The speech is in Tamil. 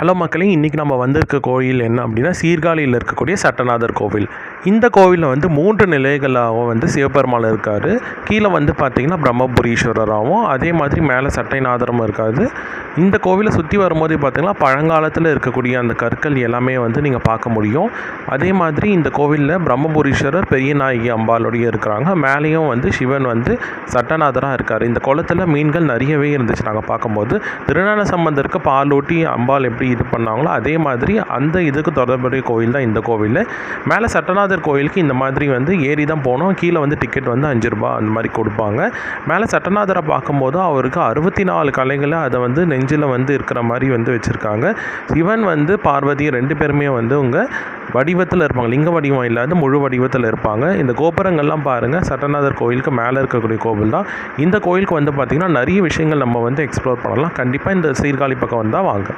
ஹலோ மக்களே இன்றைக்கி நம்ம வந்திருக்க கோயில் என்ன அப்படின்னா சீர்காழியில் இருக்கக்கூடிய சட்டநாதர் கோவில். இந்த கோவிலில் வந்து மூன்று நிலைகளாகவும் வந்து சிவபெருமாள் இருக்கார். கீழே வந்து பார்த்திங்கன்னா பிரம்மபுரீஸ்வரராகவும் அதே மாதிரி மேலே சட்டைநாதரும் இருக்காது இந்த கோவிலை சுற்றி வரும்போது பார்த்திங்கன்னா பழங்காலத்தில் இருக்கக்கூடிய அந்த கற்கள் எல்லாமே வந்து நீங்கள் பார்க்க முடியும். அதே மாதிரி இந்த கோவிலில் பிரம்மபுரீஸ்வரர் பெரிய நாயகி அம்பாளுடைய இருக்கிறாங்க. மேலேயும் வந்து சிவன் வந்து சட்டநாதராக இருக்கார். இந்த குளத்தில் மீன்கள் நிறையவே இருந்துச்சு. நாங்கள் பார்க்கும்போது திருஞான சம்பந்தருக்கு பாலூட்டி அம்பாள் எப்படி இது பண்ணாங்களோ அதே மாதிரி அந்த இதுக்கு தொடர்புடைய கோவில் தான் இந்த கோவில். மேலே சட்டநாதர் கோயிலுக்கு இந்த மாதிரி வந்து ஏறி தான் போனோம். கீழே வந்து டிக்கெட் வந்து அஞ்சு ரூபா அந்த மாதிரி கொடுப்பாங்க. மேலே சட்டநாதரை பார்க்கும்போது அவருக்கு அறுபத்தி நாலு கலைகளை அதை வந்து நெஞ்சில் வந்து இருக்கிற மாதிரி வந்து வச்சுருக்காங்க. சிவன் வந்து பார்வதி ரெண்டு பேருமே வந்து உங்கள் வடிவத்தில் இருப்பாங்க. லிங்க வடிவம் இல்லாத முழு வடிவத்தில் இருப்பாங்க. இந்த கோபுரங்கள்லாம் பாருங்கள் சட்டநாதர் கோயிலுக்கு மேலே இருக்கக்கூடிய கோவில் தான். இந்த கோயிலுக்கு வந்து பார்த்திங்கன்னா நிறைய விஷயங்கள் நம்ம வந்து எக்ஸ்ப்ளோர் பண்ணலாம். கண்டிப்பாக இந்த சீர்காழி பக்கம் வந்தால் வாங்க.